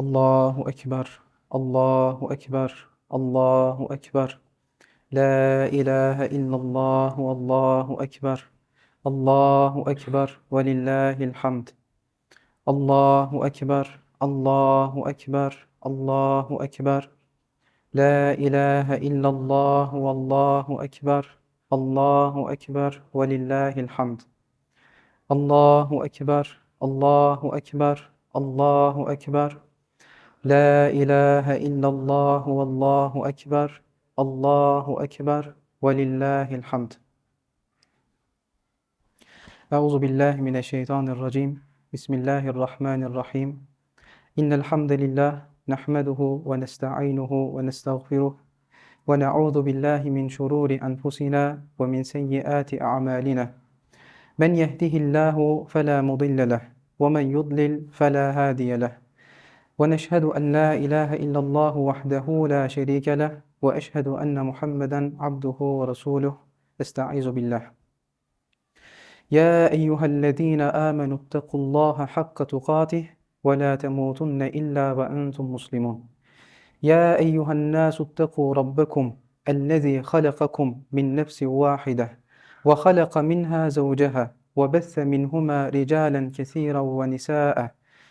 Allahu Ekber, Allahu Ekber, Allahu Ekber. La ilahe illallah, Allahu Ekber. Allahu Ekber ve lillahil hamd. Allahu Ekber, Allahu Ekber, Allahu Ekber. La ilahe illallah, Allahu Ekber. Allahu Ekber ve lillahil hamd. Allahu Ekber, Allahu Ekber, Allahu Ekber. لا إله إلا الله والله أكبر الله أكبر ولله الحمد. أعوذ بالله من الشيطان الرجيم. بسم الله الرحمن الرحيم. إن الحمد لله نحمده ونستعينه ونستغفره ونعوذ بالله من شرور أنفسنا ومن سيئات أعمالنا. من يهده الله فلا مضل له ومن يضلل فلا هادي له. En la ilahe illallah vahdehu la şerike leh ve eşhedü enne Muhammeden abduhu ve resuluh. Estaizu billah. يا أيها الذين آمنوا اتقوا الله حق تقاته ولا تموتن إلا وأنتم مسلمون يا أيها الناس اتقوا ربكم الذي خلقكم من نفس واحدة وخلق منها زوجها وبث منهما رجالا كثيرا ونساء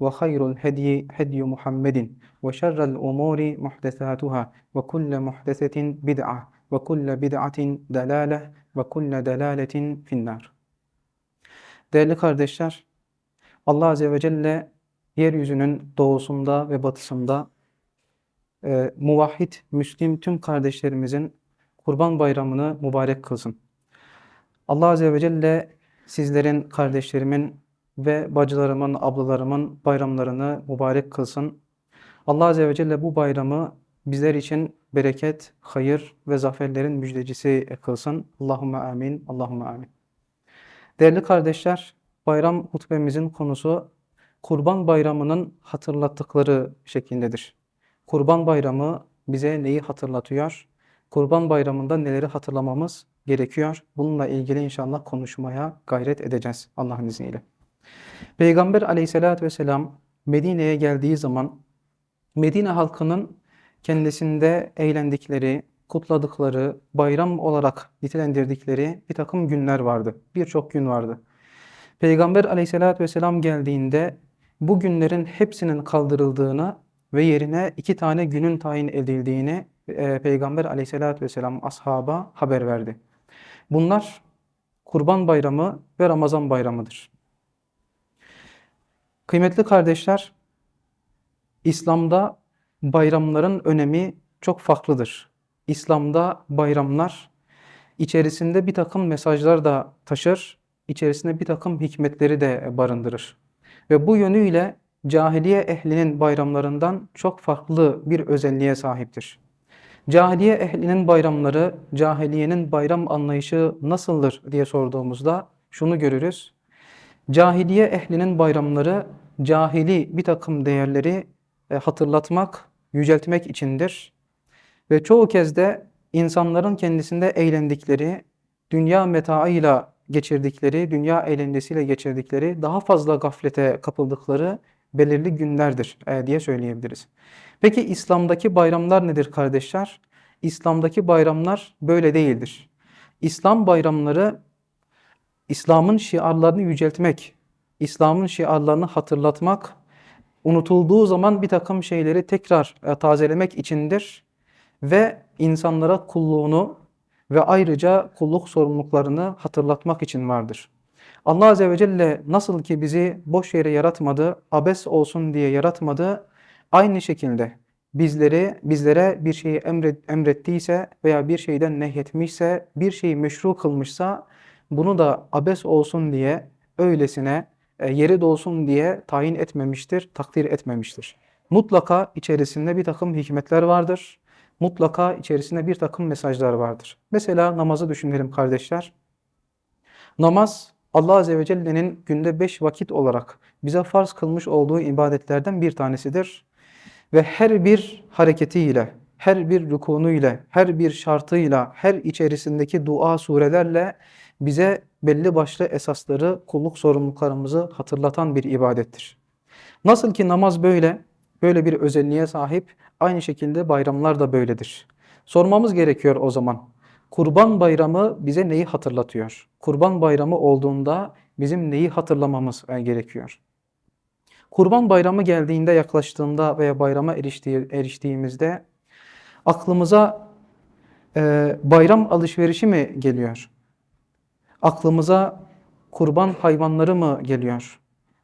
ve hayrul hediye hediye Muhammedin ve şerrel umuri muhtesatuhâ ve kulle muhtesetin bid'a ve kulle bid'atin delâleh ve kulle delâletin finnâr. Değerli kardeşler, Allah Azze ve Celle yeryüzünün doğusunda ve batısında e, muvahhid, müslim tüm kardeşlerimizin kurban bayramını mübarek kılsın. Allah Azze ve Celle sizlerin, kardeşlerimin ve bacılarımın, ablalarımın bayramlarını mübarek kılsın. Allah Azze ve Celle bu bayramı bizler için bereket, hayır ve zaferlerin müjdecisi kılsın. Allahümme amin, Allahümme amin. Değerli kardeşler, bayram hutbemizin konusu Kurban Bayramı'nın hatırlattıkları şeklindedir. Kurban Bayramı bize neyi hatırlatıyor? Kurban Bayramı'nda neleri hatırlamamız gerekiyor? Bununla ilgili inşallah konuşmaya gayret edeceğiz Allah'ın izniyle. Peygamber aleyhissalatü vesselam Medine'ye geldiği zaman Medine halkının kendisinde eğlendikleri, kutladıkları, bayram olarak nitelendirdikleri bir takım günler vardı. Birçok gün vardı. Peygamber aleyhissalatü vesselam geldiğinde bu günlerin hepsinin kaldırıldığını ve yerine iki tane günün tayin edildiğini e, Peygamber aleyhissalatü vesselam ashaba haber verdi. Bunlar Kurban Bayramı ve Ramazan Bayramı'dır. Kıymetli kardeşler, İslam'da bayramların önemi çok farklıdır. İslam'da bayramlar içerisinde bir takım mesajlar da taşır, içerisinde bir takım hikmetleri de barındırır. Ve bu yönüyle cahiliye ehlinin bayramlarından çok farklı bir özelliğe sahiptir. Cahiliye ehlinin bayramları, cahiliyenin bayram anlayışı nasıldır diye sorduğumuzda şunu görürüz. Cahiliye ehlinin bayramları cahili bir takım değerleri hatırlatmak, yüceltmek içindir. Ve çoğu kez de insanların kendisinde eğlendikleri, dünya metaıyla geçirdikleri, dünya eğlencesiyle geçirdikleri, daha fazla gaflete kapıldıkları belirli günlerdir e, diye söyleyebiliriz. Peki İslam'daki bayramlar nedir kardeşler? İslam'daki bayramlar böyle değildir. İslam bayramları İslam'ın şiarlarını yüceltmek, İslam'ın şiarlarını hatırlatmak, unutulduğu zaman bir takım şeyleri tekrar e, tazelemek içindir ve insanlara kulluğunu ve ayrıca kulluk sorumluluklarını hatırlatmak için vardır. Allah Azze ve Celle nasıl ki bizi boş yere yaratmadı, abes olsun diye yaratmadı, aynı şekilde bizleri bizlere bir şeyi emret, emrettiyse veya bir şeyden nehyetmişse, bir şeyi meşru kılmışsa bunu da abes olsun diye öylesine e, yeri dolsun diye tayin etmemiştir, takdir etmemiştir. Mutlaka içerisinde bir takım hikmetler vardır. mutlaka içerisinde bir takım mesajlar vardır. Mesela namazı düşünelim kardeşler. Namaz Allah Azze ve Celle'nin günde beş vakit olarak bize farz kılmış olduğu ibadetlerden bir tanesidir. Ve her bir hareketiyle, her bir rukunuyla, her bir şartıyla, her içerisindeki dua surelerle bize belli başlı esasları, kulluk sorumluluklarımızı hatırlatan bir ibadettir. Nasıl ki namaz böyle, böyle bir özelliğe sahip, aynı şekilde bayramlar da böyledir. Sormamız gerekiyor o zaman. Kurban Bayramı bize neyi hatırlatıyor? Kurban Bayramı olduğunda bizim neyi hatırlamamız e, gerekiyor? Kurban Bayramı geldiğinde, yaklaştığında veya bayrama eriştiği, eriştiğimizde aklımıza e, bayram alışverişi mi geliyor? Aklımıza kurban hayvanları mı geliyor?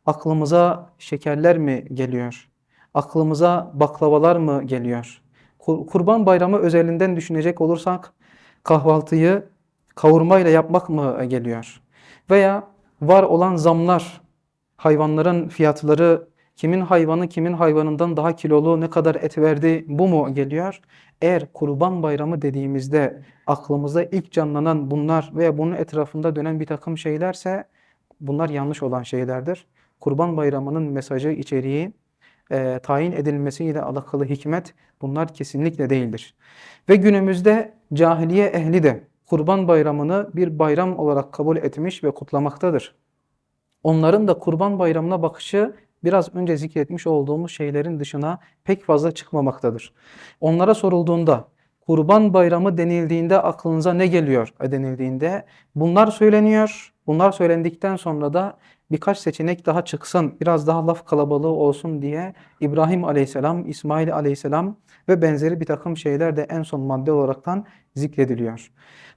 Aklımıza şekerler mi geliyor? Aklımıza baklavalar mı geliyor? Kurban Bayramı özelinden düşünecek olursak kahvaltıyı kavurmayla yapmak mı geliyor? Veya var olan zamlar, hayvanların fiyatları, kimin hayvanı kimin hayvanından daha kilolu, ne kadar et verdi bu mu geliyor? Eğer kurban bayramı dediğimizde aklımıza ilk canlanan bunlar veya bunun etrafında dönen bir takım şeylerse bunlar yanlış olan şeylerdir. Kurban bayramının mesajı, içeriği, e, tayin edilmesiyle alakalı hikmet bunlar kesinlikle değildir. Ve günümüzde cahiliye ehli de kurban bayramını bir bayram olarak kabul etmiş ve kutlamaktadır. Onların da kurban bayramına bakışı biraz önce zikretmiş olduğumuz şeylerin dışına pek fazla çıkmamaktadır. Onlara sorulduğunda kurban bayramı denildiğinde aklınıza ne geliyor denildiğinde bunlar söyleniyor. Bunlar söylendikten sonra da birkaç seçenek daha çıksın, biraz daha laf kalabalığı olsun diye İbrahim aleyhisselam, İsmail aleyhisselam ve benzeri bir takım şeyler de en son madde olaraktan zikrediliyor.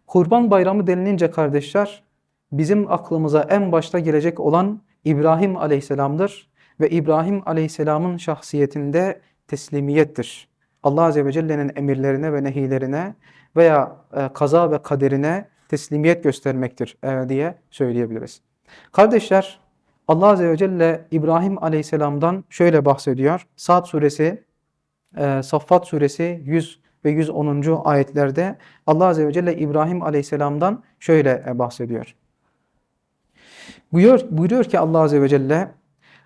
Kurban bayramı denilince kardeşler bizim aklımıza en başta gelecek olan İbrahim aleyhisselamdır ve İbrahim aleyhisselamın şahsiyetinde teslimiyettir. Allah Azze ve Celle'nin emirlerine ve nehilerine veya e, kaza ve kaderine teslimiyet göstermektir e, diye söyleyebiliriz. Kardeşler Allah Azze ve Celle İbrahim Aleyhisselam'dan şöyle bahsediyor. Saat suresi, e, Saffat suresi 100 ve 110. ayetlerde Allah Azze ve Celle İbrahim Aleyhisselam'dan şöyle e, bahsediyor. Buyuruyor, buyuruyor ki Allah Azze ve Celle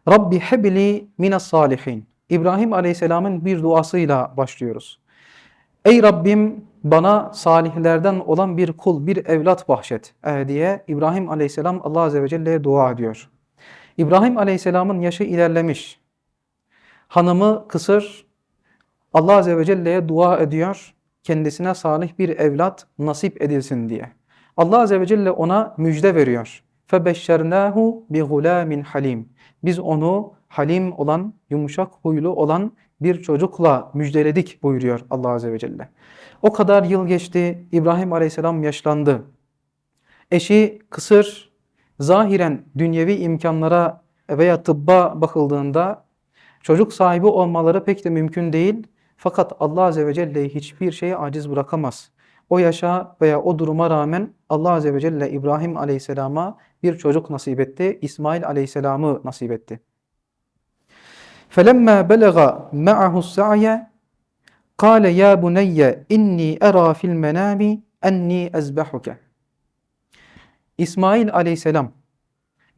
Rabbi hebli minas salihin. İbrahim Aleyhisselam'ın bir duasıyla başlıyoruz. Ey Rabbim bana salihlerden olan bir kul, bir evlat bahşet e, diye İbrahim Aleyhisselam Allah Azze ve Celle'ye dua ediyor. İbrahim Aleyhisselam'ın yaşı ilerlemiş. Hanımı kısır. Allah Azze ve Celle'ye dua ediyor. Kendisine salih bir evlat nasip edilsin diye. Allah Azze ve Celle ona müjde veriyor. فَبَشَّرْنَاهُ بِغُلَامٍ halim. Biz onu halim olan, yumuşak huylu olan bir çocukla müjdeledik buyuruyor Allah Azze ve Celle. O kadar yıl geçti, İbrahim Aleyhisselam yaşlandı. Eşi kısır, zahiren dünyevi imkanlara veya tıbba bakıldığında çocuk sahibi olmaları pek de mümkün değil. Fakat Allah Azze ve Celle'yi hiçbir şeye aciz bırakamaz O yaşa veya o duruma rağmen Allah Azze ve Celle İbrahim Aleyhisselam'a bir çocuk nasip etti. İsmail Aleyhisselam'ı nasip etti. فَلَمَّا بَلَغَ مَعَهُ السَّعْيَ قَالَ يَا بُنَيَّ اِنِّي اَرَى فِي الْمَنَامِ اَنِّي اَزْبَحُكَ İsmail aleyhisselam,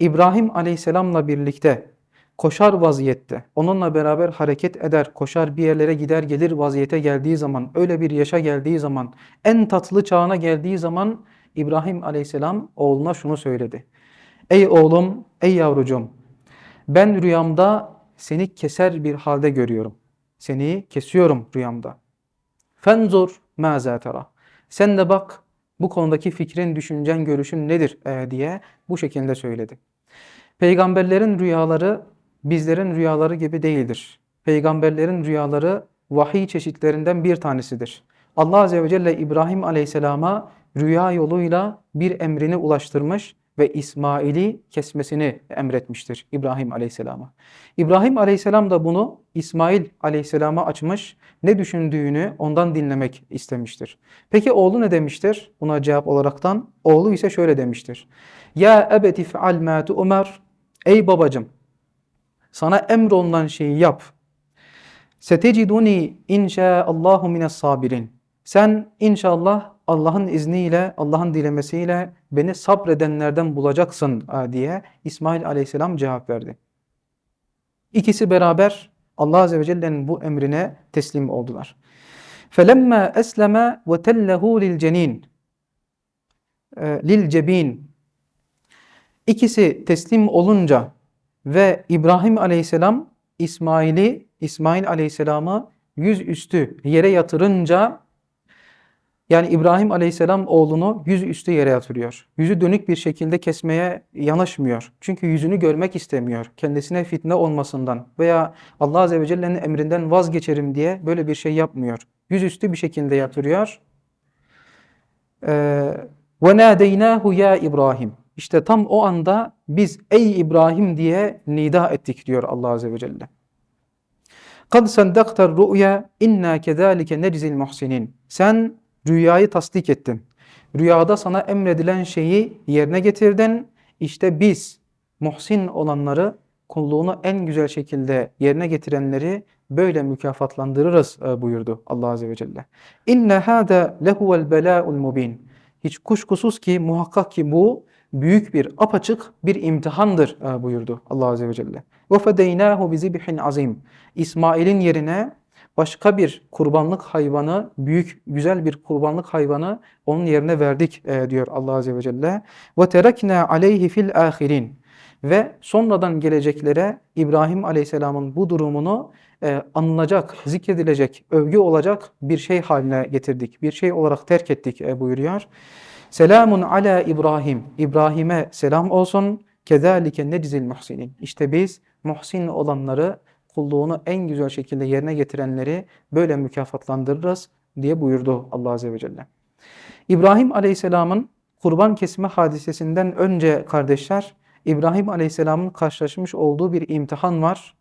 İbrahim aleyhisselamla birlikte koşar vaziyette, onunla beraber hareket eder, koşar bir yerlere gider gelir vaziyete geldiği zaman, öyle bir yaşa geldiği zaman, en tatlı çağına geldiği zaman İbrahim aleyhisselam oğluna şunu söyledi. Ey oğlum, ey yavrucuğum, ben rüyamda seni keser bir halde görüyorum. Seni kesiyorum rüyamda. Fenzur mâzâ tera. Sen de bak bu konudaki fikrin, düşüncen, görüşün nedir e, diye bu şekilde söyledi. Peygamberlerin rüyaları bizlerin rüyaları gibi değildir. Peygamberlerin rüyaları vahiy çeşitlerinden bir tanesidir. Allah Azze ve Celle İbrahim Aleyhisselam'a rüya yoluyla bir emrini ulaştırmış ve İsmail'i kesmesini emretmiştir İbrahim Aleyhisselam'a. İbrahim Aleyhisselam da bunu İsmail Aleyhisselam'a açmış, ne düşündüğünü ondan dinlemek istemiştir. Peki oğlu ne demiştir? Buna cevap olaraktan oğlu ise şöyle demiştir. Ya ebeti fe'al ma tu'mer. Ey babacım sana emrolunan şeyi yap. Seteciduni inşaallahu mines sabirin. sen inşallah Allah'ın izniyle, Allah'ın dilemesiyle beni sabredenlerden bulacaksın e, diye İsmail aleyhisselam cevap verdi. İkisi beraber Allah Azze ve Celle'nin bu emrine teslim oldular. فَلَمَّا أَسْلَمَ وَتَلَّهُ لِلْجَن۪ينَ lilcebin İkisi teslim olunca ve İbrahim Aleyhisselam İsmail'i İsmail Aleyhisselam'ı yüzüstü yere yatırınca yani İbrahim Aleyhisselam oğlunu yüzüstü yere yatırıyor. Yüzü dönük bir şekilde kesmeye yanaşmıyor. Çünkü yüzünü görmek istemiyor. Kendisine fitne olmasından veya Allah Azze ve Celle'nin emrinden vazgeçerim diye böyle bir şey yapmıyor. Yüzüstü bir şekilde yatırıyor. Ee, وَنَادَيْنَاهُ ya İbrahim. İşte tam o anda biz ey İbrahim diye nida ettik diyor Allah Azze ve Celle. قَدْ سَنْدَقْتَ الرُّؤْيَا اِنَّا كَذَٰلِكَ نَجْزِ الْمُحْسِنِينَ Sen rüyayı tasdik ettin. Rüyada sana emredilen şeyi yerine getirdin. İşte biz muhsin olanları, kulluğunu en güzel şekilde yerine getirenleri böyle mükafatlandırırız e, buyurdu Allah Azze ve Celle. İnne hâde lehuvel belâul mubin. Hiç kuşkusuz ki muhakkak ki bu büyük bir apaçık bir imtihandır e, buyurdu Allah Azze ve Celle. Fedeynâhu bizibhin azim. İsmail'in yerine başka bir kurbanlık hayvanı, büyük güzel bir kurbanlık hayvanı onun yerine verdik e, diyor Allah Azze ve Celle. Terekna aleyhi fil ahirin. Ve sonradan geleceklere İbrahim Aleyhisselam'ın bu durumunu e, anılacak, zikredilecek, övgü olacak bir şey haline getirdik. Bir şey olarak terk ettik e, buyuruyor. Selamun ala İbrahim. İbrahim'e selam olsun. Kezalike neczil muhsinin. İşte biz muhsin olanları, kulluğunu en güzel şekilde yerine getirenleri böyle mükafatlandırırız diye buyurdu Allah Azze ve Celle. İbrahim Aleyhisselam'ın kurban kesme hadisesinden önce kardeşler, İbrahim Aleyhisselam'ın karşılaşmış olduğu bir imtihan var.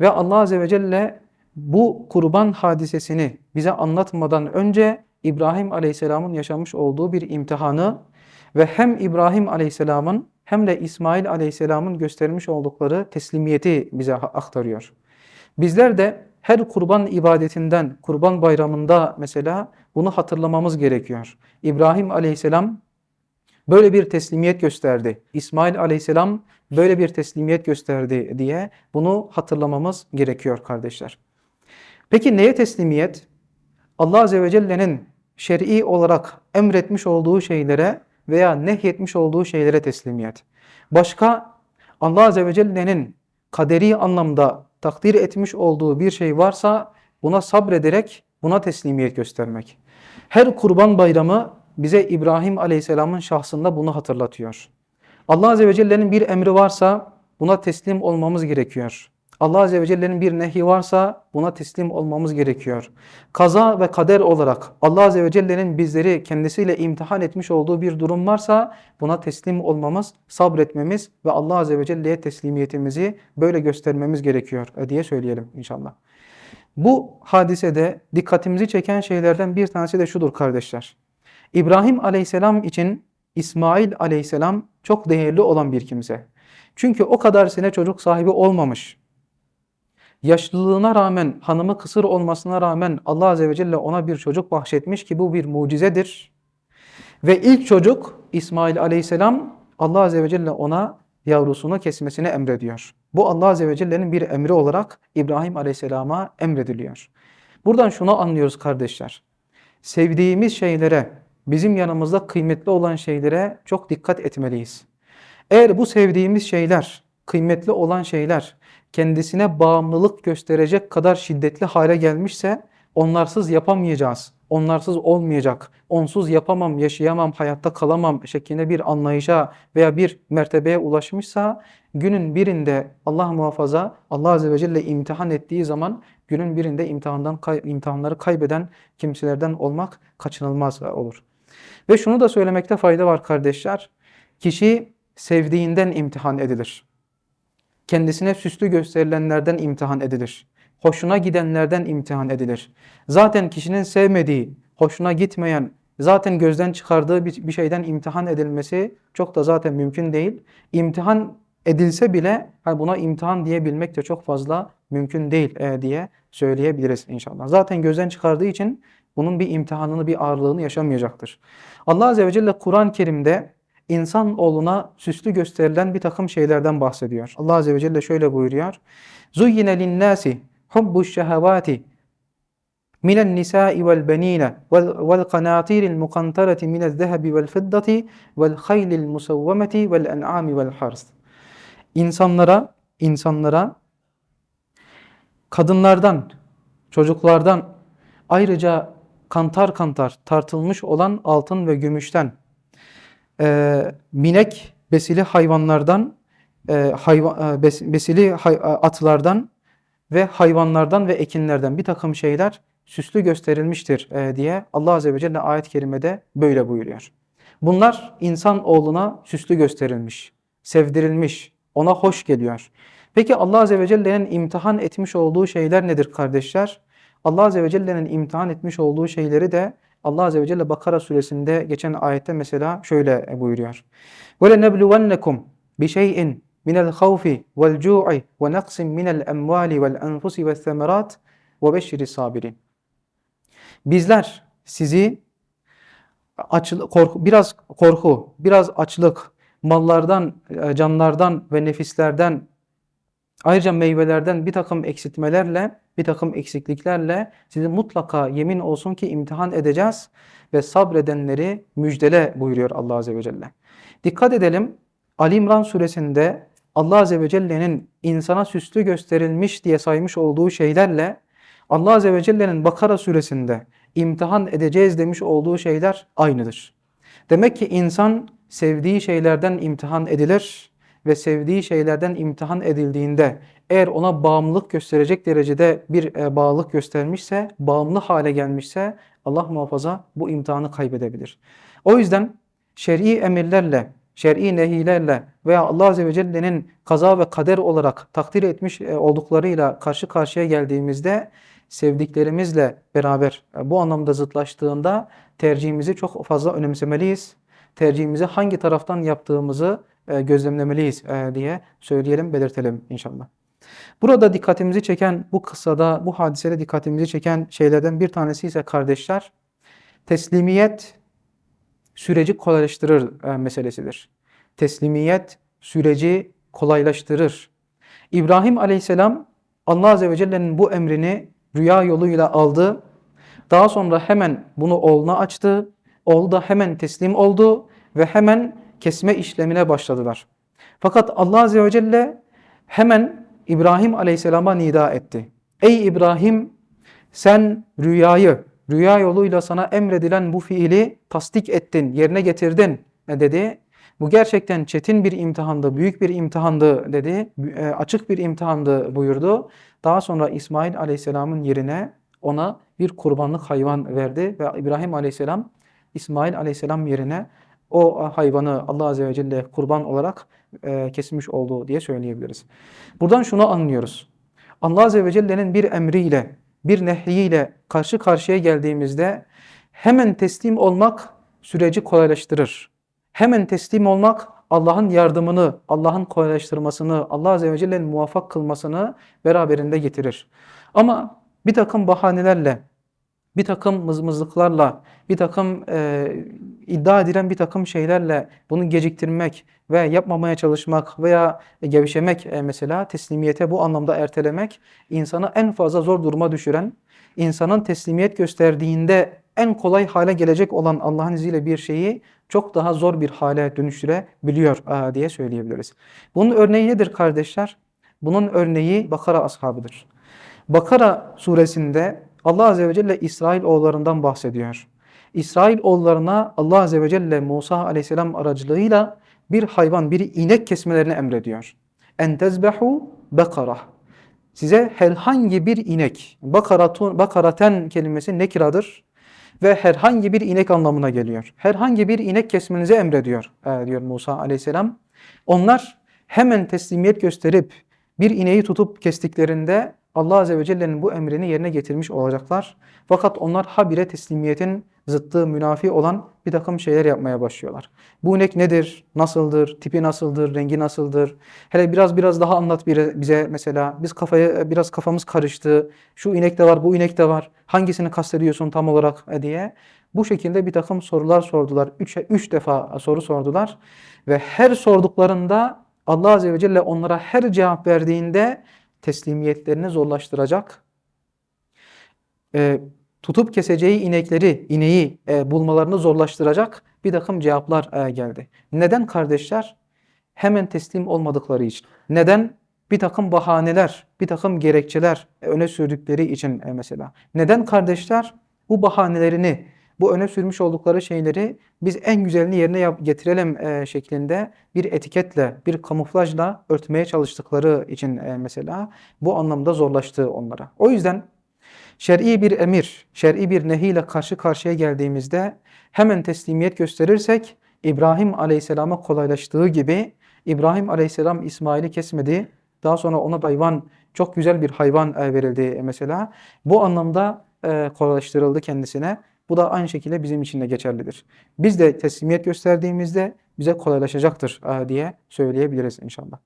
Ve Allah Azze ve Celle bu kurban hadisesini bize anlatmadan önce İbrahim Aleyhisselam'ın yaşamış olduğu bir imtihanı ve hem İbrahim Aleyhisselam'ın hem de İsmail Aleyhisselam'ın göstermiş oldukları teslimiyeti bize aktarıyor. Bizler de her kurban ibadetinden, kurban bayramında mesela bunu hatırlamamız gerekiyor. İbrahim Aleyhisselam böyle bir teslimiyet gösterdi. İsmail Aleyhisselam böyle bir teslimiyet gösterdi diye bunu hatırlamamız gerekiyor kardeşler. Peki neye teslimiyet? Allah Azze ve Celle'nin şer'i olarak emretmiş olduğu şeylere veya nehyetmiş olduğu şeylere teslimiyet. Başka Allah Azze ve Celle'nin kaderi anlamda takdir etmiş olduğu bir şey varsa buna sabrederek buna teslimiyet göstermek. Her kurban bayramı bize İbrahim Aleyhisselam'ın şahsında bunu hatırlatıyor. Allah Azze ve Celle'nin bir emri varsa buna teslim olmamız gerekiyor. Allah Azze ve Celle'nin bir nehi varsa buna teslim olmamız gerekiyor. Kaza ve kader olarak Allah Azze ve Celle'nin bizleri kendisiyle imtihan etmiş olduğu bir durum varsa buna teslim olmamız, sabretmemiz ve Allah Azze ve Celle'ye teslimiyetimizi böyle göstermemiz gerekiyor e, diye söyleyelim inşallah. Bu hadisede dikkatimizi çeken şeylerden bir tanesi de şudur kardeşler. İbrahim Aleyhisselam için İsmail Aleyhisselam çok değerli olan bir kimse. Çünkü o kadar sene çocuk sahibi olmamış yaşlılığına rağmen, hanımı kısır olmasına rağmen Allah Azze ve Celle ona bir çocuk bahşetmiş ki bu bir mucizedir. Ve ilk çocuk İsmail Aleyhisselam Allah Azze ve Celle ona yavrusunu kesmesini emrediyor. Bu Allah Azze ve Celle'nin bir emri olarak İbrahim Aleyhisselam'a emrediliyor. Buradan şunu anlıyoruz kardeşler. Sevdiğimiz şeylere, bizim yanımızda kıymetli olan şeylere çok dikkat etmeliyiz. Eğer bu sevdiğimiz şeyler, kıymetli olan şeyler kendisine bağımlılık gösterecek kadar şiddetli hale gelmişse onlarsız yapamayacağız. Onlarsız olmayacak. Onsuz yapamam, yaşayamam, hayatta kalamam şeklinde bir anlayışa veya bir mertebeye ulaşmışsa günün birinde Allah muhafaza Allah Azze ve Celle imtihan ettiği zaman günün birinde imtihandan imtihanları kaybeden kimselerden olmak kaçınılmaz olur. Ve şunu da söylemekte fayda var kardeşler. Kişi sevdiğinden imtihan edilir kendisine süslü gösterilenlerden imtihan edilir. Hoşuna gidenlerden imtihan edilir. Zaten kişinin sevmediği, hoşuna gitmeyen, zaten gözden çıkardığı bir, şeyden imtihan edilmesi çok da zaten mümkün değil. İmtihan edilse bile buna imtihan diyebilmek de çok fazla mümkün değil e, diye söyleyebiliriz inşallah. Zaten gözden çıkardığı için bunun bir imtihanını, bir ağırlığını yaşamayacaktır. Allah Azze ve Celle Kur'an-ı Kerim'de insan oğluna süslü gösterilen bir takım şeylerden bahsediyor. Allah Azze ve Celle şöyle buyuruyor. زُيِّنَ لِلنَّاسِ حُبُّ الشَّهَوَاتِ من النساء والبنين وال- والقناطير المقنطرة من الذهب والفضة والخيل المسومة والأنعام والحرث. İnsanlara, insanlara kadınlardan, çocuklardan ayrıca kantar kantar tartılmış olan altın ve gümüşten, e, binek besili hayvanlardan, e, hayvan, e, bes- besili hay- atlardan ve hayvanlardan ve ekinlerden bir takım şeyler süslü gösterilmiştir e, diye Allah Azze ve Celle ayet-i kerimede böyle buyuruyor. Bunlar insan oğluna süslü gösterilmiş, sevdirilmiş, ona hoş geliyor. Peki Allah Azze ve Celle'nin imtihan etmiş olduğu şeyler nedir kardeşler? Allah Azze ve Celle'nin imtihan etmiş olduğu şeyleri de Allah Azze ve Celle Bakara suresinde geçen ayette mesela şöyle buyuruyor. وَلَنَبْلُوَنَّكُمْ بِشَيْءٍ مِنَ الْخَوْفِ وَالْجُوعِ وَنَقْصٍ مِنَ الْأَمْوَالِ وَالْأَنْفُسِ وَالثَّمَرَاتِ وَبَشِّرِ الصَّابِرِينَ Bizler sizi açlı, korku, biraz korku, biraz açlık, mallardan, e, canlardan ve nefislerden, ayrıca meyvelerden bir takım eksiltmelerle, bir takım eksikliklerle sizi mutlaka yemin olsun ki imtihan edeceğiz ve sabredenleri müjdele buyuruyor Allah Azze ve Celle. Dikkat edelim, Ali İmran suresinde Allah Azze ve Celle'nin insana süslü gösterilmiş diye saymış olduğu şeylerle Allah Azze ve Celle'nin Bakara suresinde imtihan edeceğiz demiş olduğu şeyler aynıdır. Demek ki insan sevdiği şeylerden imtihan edilir ve sevdiği şeylerden imtihan edildiğinde eğer ona bağımlılık gösterecek derecede bir e, bağlılık göstermişse, bağımlı hale gelmişse Allah muhafaza bu imtihanı kaybedebilir. O yüzden şer'i emirlerle, şer'i nehilerle veya Allah Azze ve Celle'nin kaza ve kader olarak takdir etmiş e, olduklarıyla karşı karşıya geldiğimizde sevdiklerimizle beraber e, bu anlamda zıtlaştığında tercihimizi çok fazla önemsemeliyiz. Tercihimizi hangi taraftan yaptığımızı e, gözlemlemeliyiz e, diye söyleyelim, belirtelim inşallah. Burada dikkatimizi çeken, bu kıssada, bu hadisede dikkatimizi çeken şeylerden bir tanesi ise kardeşler, teslimiyet süreci kolaylaştırır meselesidir. Teslimiyet süreci kolaylaştırır. İbrahim Aleyhisselam Allah Azze ve Celle'nin bu emrini rüya yoluyla aldı. Daha sonra hemen bunu oğluna açtı. Oğlu da hemen teslim oldu ve hemen kesme işlemine başladılar. Fakat Allah Azze ve Celle hemen İbrahim Aleyhisselam'a nida etti. Ey İbrahim sen rüyayı, rüya yoluyla sana emredilen bu fiili tasdik ettin, yerine getirdin dedi. Bu gerçekten çetin bir imtihandı, büyük bir imtihandı dedi, e, açık bir imtihandı buyurdu. Daha sonra İsmail Aleyhisselam'ın yerine ona bir kurbanlık hayvan verdi ve İbrahim Aleyhisselam İsmail Aleyhisselam yerine o hayvanı Allah Azze ve Celle kurban olarak e, kesmiş olduğu diye söyleyebiliriz. Buradan şunu anlıyoruz. Allah Azze ve Celle'nin bir emriyle, bir nehyiyle karşı karşıya geldiğimizde hemen teslim olmak süreci kolaylaştırır. Hemen teslim olmak Allah'ın yardımını, Allah'ın kolaylaştırmasını, Allah Azze ve Celle'nin muvaffak kılmasını beraberinde getirir. Ama bir takım bahanelerle, bir takım mızmızlıklarla, bir takım e, iddia edilen bir takım şeylerle bunu geciktirmek ve yapmamaya çalışmak veya gevşemek e, mesela teslimiyete bu anlamda ertelemek insanı en fazla zor duruma düşüren, insanın teslimiyet gösterdiğinde en kolay hale gelecek olan Allah'ın izniyle bir şeyi çok daha zor bir hale dönüştürebiliyor e, diye söyleyebiliriz. Bunun örneği nedir kardeşler? Bunun örneği Bakara ashabıdır. Bakara suresinde Allah Azze ve Celle İsrail oğullarından bahsediyor. İsrail oğullarına Allah Azze ve Celle Musa Aleyhisselam aracılığıyla bir hayvan, bir inek kesmelerini emrediyor. En tezbehu bekara. Size herhangi bir inek, bakaratun, bakaraten kelimesi nekiradır ve herhangi bir inek anlamına geliyor. Herhangi bir inek kesmenizi emrediyor e, diyor Musa Aleyhisselam. Onlar hemen teslimiyet gösterip bir ineği tutup kestiklerinde Allah Azze ve Celle'nin bu emrini yerine getirmiş olacaklar. Fakat onlar habire teslimiyetin zıttı, münafi olan bir takım şeyler yapmaya başlıyorlar. Bu inek nedir? Nasıldır? Tipi nasıldır? Rengi nasıldır? Hele biraz biraz daha anlat bize mesela. Biz kafaya biraz kafamız karıştı. Şu inek de var, bu inek de var. Hangisini kastediyorsun tam olarak e, diye. Bu şekilde bir takım sorular sordular. Üç, üç defa soru sordular. Ve her sorduklarında Allah Azze ve Celle onlara her cevap verdiğinde teslimiyetlerini zorlaştıracak. E, tutup keseceği inekleri, ineği e, bulmalarını zorlaştıracak bir takım cevaplar e, geldi. Neden kardeşler? Hemen teslim olmadıkları için. Neden? Bir takım bahaneler, bir takım gerekçeler öne sürdükleri için e, mesela. Neden kardeşler? Bu bahanelerini, bu öne sürmüş oldukları şeyleri biz en güzelini yerine getirelim e, şeklinde bir etiketle, bir kamuflajla örtmeye çalıştıkları için e, mesela bu anlamda zorlaştı onlara. O yüzden şer'i bir emir, şer'i bir nehiyle karşı karşıya geldiğimizde hemen teslimiyet gösterirsek İbrahim Aleyhisselam'a kolaylaştığı gibi İbrahim Aleyhisselam İsmail'i kesmedi. Daha sonra ona hayvan, çok güzel bir hayvan e, verildi mesela. Bu anlamda kolaylaştırıldı kendisine. Bu da aynı şekilde bizim için de geçerlidir. Biz de teslimiyet gösterdiğimizde bize kolaylaşacaktır e, diye söyleyebiliriz inşallah.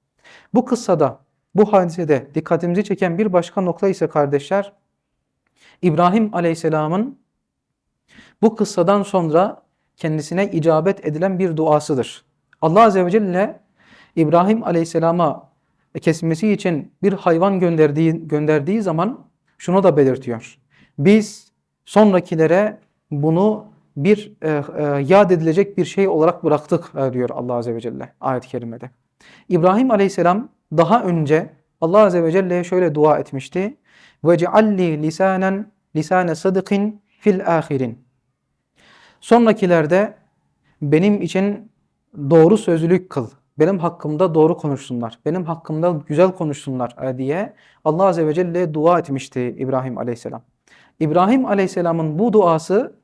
Bu kıssada, bu hadisede dikkatimizi çeken bir başka nokta ise kardeşler, İbrahim Aleyhisselam'ın bu kıssadan sonra kendisine icabet edilen bir duasıdır. Allah Azze ve Celle İbrahim Aleyhisselam'a kesmesi için bir hayvan gönderdiği, gönderdiği zaman şunu da belirtiyor. Biz sonrakilere bunu bir e, e, yad edilecek bir şey olarak bıraktık e, diyor Allah Azze ve Celle ayet-i kerimede. İbrahim Aleyhisselam daha önce Allah Azze ve Celle'ye şöyle dua etmişti. Ve cealli lisanen lisane sıdıkin fil ahirin. Sonrakilerde benim için doğru sözlülük kıl. Benim hakkımda doğru konuşsunlar. Benim hakkımda güzel konuşsunlar e, diye Allah Azze ve Celle'ye dua etmişti İbrahim Aleyhisselam. İbrahim Aleyhisselam'ın bu duası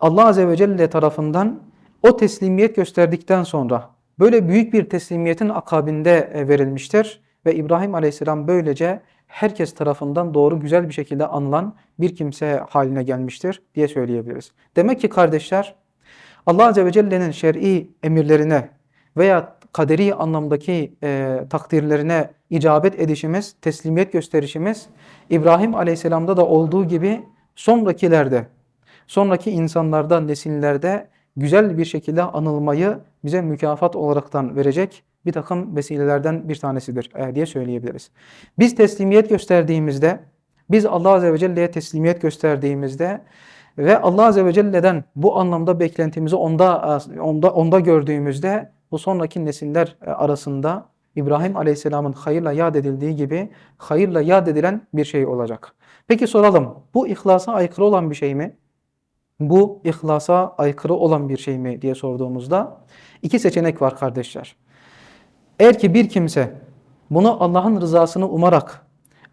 Allah Azze ve Celle tarafından o teslimiyet gösterdikten sonra böyle büyük bir teslimiyetin akabinde e, verilmiştir. Ve İbrahim Aleyhisselam böylece herkes tarafından doğru güzel bir şekilde anılan bir kimse haline gelmiştir diye söyleyebiliriz. Demek ki kardeşler Allah Azze ve Celle'nin şer'i emirlerine veya kaderi anlamdaki e, takdirlerine icabet edişimiz, teslimiyet gösterişimiz İbrahim Aleyhisselam'da da olduğu gibi sonrakilerde, sonraki insanlarda, nesillerde güzel bir şekilde anılmayı bize mükafat olaraktan verecek bir takım vesilelerden bir tanesidir e, diye söyleyebiliriz. Biz teslimiyet gösterdiğimizde, biz Allah Azze ve Celle'ye teslimiyet gösterdiğimizde ve Allah Azze ve Celle'den bu anlamda beklentimizi onda, onda, onda gördüğümüzde bu sonraki nesiller e, arasında İbrahim Aleyhisselam'ın hayırla yad edildiği gibi hayırla yad edilen bir şey olacak. Peki soralım, bu ihlasa aykırı olan bir şey mi? Bu ihlasa aykırı olan bir şey mi diye sorduğumuzda iki seçenek var kardeşler. Eğer ki bir kimse bunu Allah'ın rızasını umarak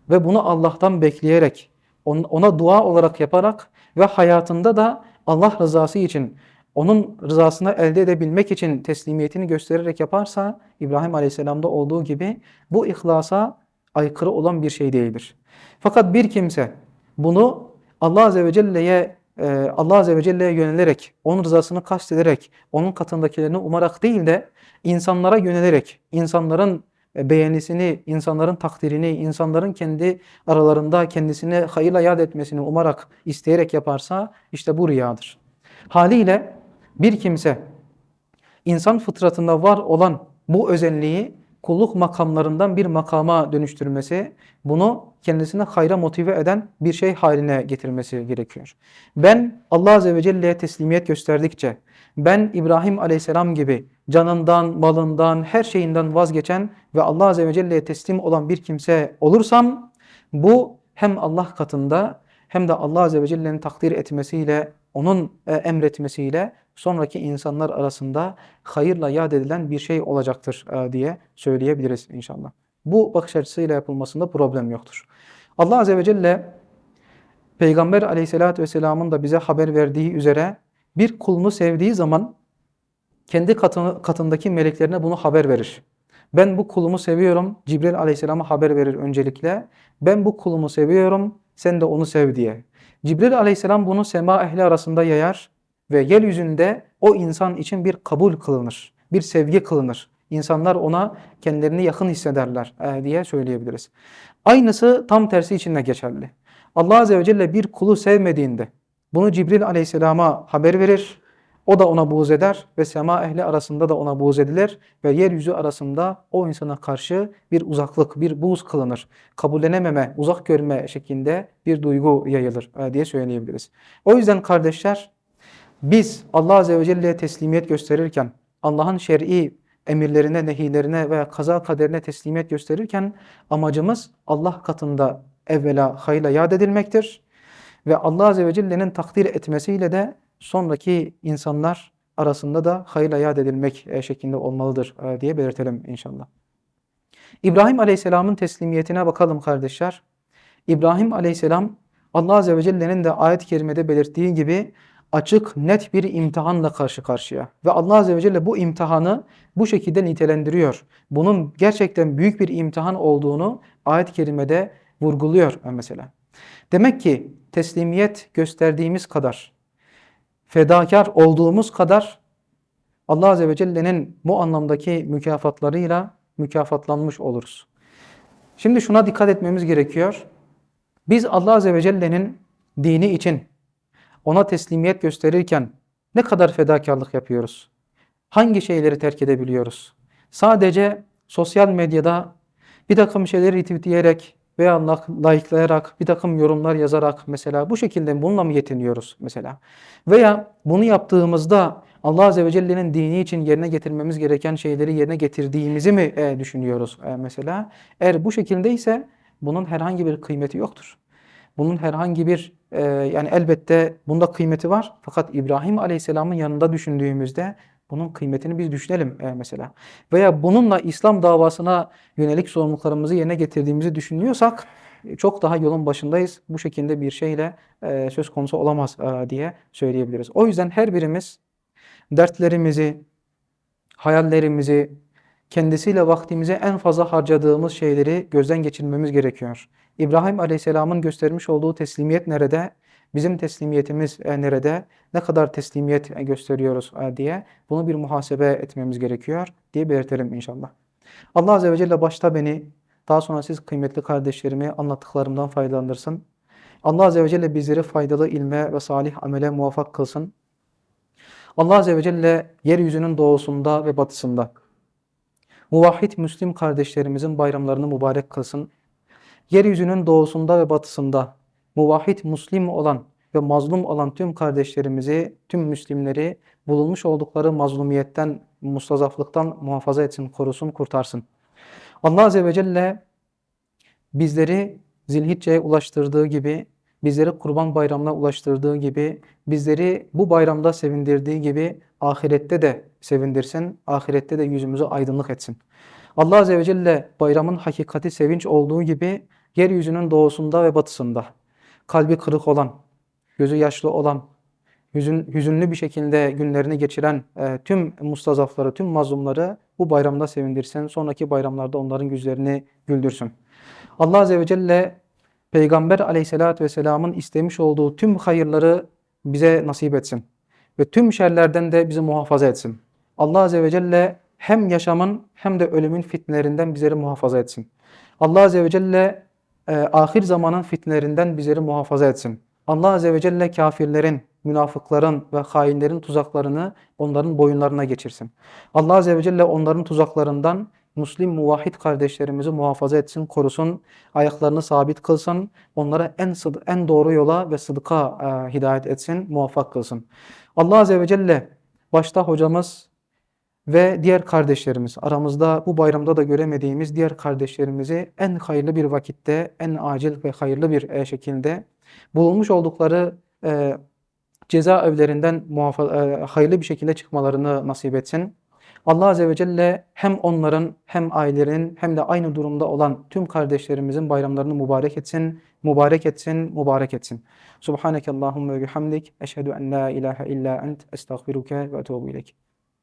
ve bunu Allah'tan bekleyerek, ona dua olarak yaparak ve hayatında da Allah rızası için, onun rızasını elde edebilmek için teslimiyetini göstererek yaparsa, İbrahim Aleyhisselam'da olduğu gibi bu ihlasa aykırı olan bir şey değildir. Fakat bir kimse bunu Allah Azze ve Celle'ye Allah Azze ve Celle'ye yönelerek, onun rızasını kastederek, onun katındakilerini umarak değil de insanlara yönelerek, insanların e, beğenisini, insanların takdirini, insanların kendi aralarında kendisine hayırla yad etmesini umarak, isteyerek yaparsa işte bu riyadır. Haliyle bir kimse insan fıtratında var olan bu özelliği kulluk makamlarından bir makama dönüştürmesi, bunu kendisine hayra motive eden bir şey haline getirmesi gerekiyor. Ben Allah Azze ve Celle'ye teslimiyet gösterdikçe, ben İbrahim Aleyhisselam gibi canından, malından, her şeyinden vazgeçen ve Allah Azze ve Celle'ye teslim olan bir kimse olursam, bu hem Allah katında hem de Allah Azze ve Celle'nin takdir etmesiyle, onun e, emretmesiyle sonraki insanlar arasında hayırla yad edilen bir şey olacaktır e, diye söyleyebiliriz inşallah. Bu bakış açısıyla yapılmasında problem yoktur. Allah Azze ve Celle Peygamber Aleyhisselatü vesselamın da bize haber verdiği üzere bir kulunu sevdiği zaman kendi katını, katındaki meleklerine bunu haber verir. Ben bu kulumu seviyorum. Cibril Aleyhisselam'a haber verir öncelikle. Ben bu kulumu seviyorum. Sen de onu sev diye. Cibril Aleyhisselam bunu sema ehli arasında yayar ve yeryüzünde o insan için bir kabul kılınır, bir sevgi kılınır. İnsanlar ona kendilerini yakın hissederler e, diye söyleyebiliriz. Aynısı tam tersi için de geçerli. Allah Azze ve Celle bir kulu sevmediğinde bunu Cibril Aleyhisselam'a haber verir. O da ona buğz eder ve sema ehli arasında da ona buğz edilir ve yeryüzü arasında o insana karşı bir uzaklık, bir buğz kılınır. Kabullenememe, uzak görme şeklinde bir duygu yayılır e, diye söyleyebiliriz. O yüzden kardeşler biz Allah Azze ve Celle'ye teslimiyet gösterirken, Allah'ın şer'i emirlerine, nehilerine veya kaza kaderine teslimiyet gösterirken amacımız Allah katında evvela hayırla yad edilmektir. Ve Allah Azze ve Celle'nin takdir etmesiyle de sonraki insanlar arasında da hayırla yad edilmek e, şeklinde olmalıdır e, diye belirtelim inşallah. İbrahim Aleyhisselam'ın teslimiyetine bakalım kardeşler. İbrahim Aleyhisselam Allah Azze ve Celle'nin de ayet-i kerimede belirttiği gibi açık, net bir imtihanla karşı karşıya. Ve Allah Azze ve Celle bu imtihanı bu şekilde nitelendiriyor. Bunun gerçekten büyük bir imtihan olduğunu ayet-i kerimede vurguluyor mesela. Demek ki teslimiyet gösterdiğimiz kadar, fedakar olduğumuz kadar Allah Azze ve Celle'nin bu anlamdaki mükafatlarıyla mükafatlanmış oluruz. Şimdi şuna dikkat etmemiz gerekiyor. Biz Allah Azze ve Celle'nin dini için ona teslimiyet gösterirken ne kadar fedakarlık yapıyoruz? Hangi şeyleri terk edebiliyoruz? Sadece sosyal medyada bir takım şeyleri retweetleyerek veya layıklayarak, bir takım yorumlar yazarak mesela bu şekilde bununla mı yetiniyoruz mesela? Veya bunu yaptığımızda Allah Azze ve Celle'nin dini için yerine getirmemiz gereken şeyleri yerine getirdiğimizi mi e, düşünüyoruz e, mesela? Eğer bu şekildeyse bunun herhangi bir kıymeti yoktur. Bunun herhangi bir e, yani elbette bunda kıymeti var. Fakat İbrahim Aleyhisselam'ın yanında düşündüğümüzde bunun kıymetini biz düşünelim e, mesela. Veya bununla İslam davasına yönelik sorumluluklarımızı yerine getirdiğimizi düşünüyorsak e, çok daha yolun başındayız. Bu şekilde bir şeyle e, söz konusu olamaz e, diye söyleyebiliriz. O yüzden her birimiz dertlerimizi, hayallerimizi, kendisiyle vaktimizi en fazla harcadığımız şeyleri gözden geçirmemiz gerekiyor. İbrahim Aleyhisselam'ın göstermiş olduğu teslimiyet nerede? Bizim teslimiyetimiz e, nerede? Ne kadar teslimiyet e, gösteriyoruz e, diye bunu bir muhasebe etmemiz gerekiyor diye belirtelim inşallah. Allah Azze ve Celle başta beni daha sonra siz kıymetli kardeşlerimi anlattıklarımdan faydalandırsın. Allah Azze ve Celle bizleri faydalı ilme ve salih amele muvaffak kılsın. Allah Azze ve Celle yeryüzünün doğusunda ve batısında muvahhid Müslim kardeşlerimizin bayramlarını mübarek kılsın. Yeryüzünün doğusunda ve batısında muvahhid Müslim olan ve mazlum olan tüm kardeşlerimizi, tüm Müslimleri bulunmuş oldukları mazlumiyetten, mustazaflıktan muhafaza etsin, korusun, kurtarsın. Allah Azze ve Celle bizleri Zilhicce'ye ulaştırdığı gibi, bizleri Kurban Bayramı'na ulaştırdığı gibi, bizleri bu bayramda sevindirdiği gibi ahirette de sevindirsin, ahirette de yüzümüzü aydınlık etsin. Allah Azze ve Celle bayramın hakikati sevinç olduğu gibi yeryüzünün doğusunda ve batısında kalbi kırık olan, gözü yaşlı olan, hüzün, hüzünlü bir şekilde günlerini geçiren e, tüm mustazafları, tüm mazlumları bu bayramda sevindirsin. Sonraki bayramlarda onların yüzlerini güldürsün. Allah Azze ve Celle Peygamber aleyhissalatü vesselamın istemiş olduğu tüm hayırları bize nasip etsin. Ve tüm şerlerden de bizi muhafaza etsin. Allah Azze ve Celle hem yaşamın hem de ölümün fitnelerinden bizleri muhafaza etsin. Allah Azze ve Celle e, ahir zamanın fitnelerinden bizleri muhafaza etsin. Allah Azze ve Celle kafirlerin, münafıkların ve hainlerin tuzaklarını onların boyunlarına geçirsin. Allah Azze ve Celle onların tuzaklarından Müslim muvahhid kardeşlerimizi muhafaza etsin, korusun, ayaklarını sabit kılsın, onlara en en doğru yola ve sıdka e, hidayet etsin, muvaffak kılsın. Allah Azze ve Celle başta hocamız ve diğer kardeşlerimiz, aramızda bu bayramda da göremediğimiz diğer kardeşlerimizi en hayırlı bir vakitte, en acil ve hayırlı bir e, şekilde bulunmuş oldukları e, cezaevlerinden e, hayırlı bir şekilde çıkmalarını nasip etsin. Allah Azze ve Celle hem onların hem ailelerin hem de aynı durumda olan tüm kardeşlerimizin bayramlarını mübarek etsin, mübarek etsin, mübarek etsin. Subhaneke Allahümme ve bihamdik. Eşhedü en la ilahe illa ent. Estağfiruke ve etubu ileyk.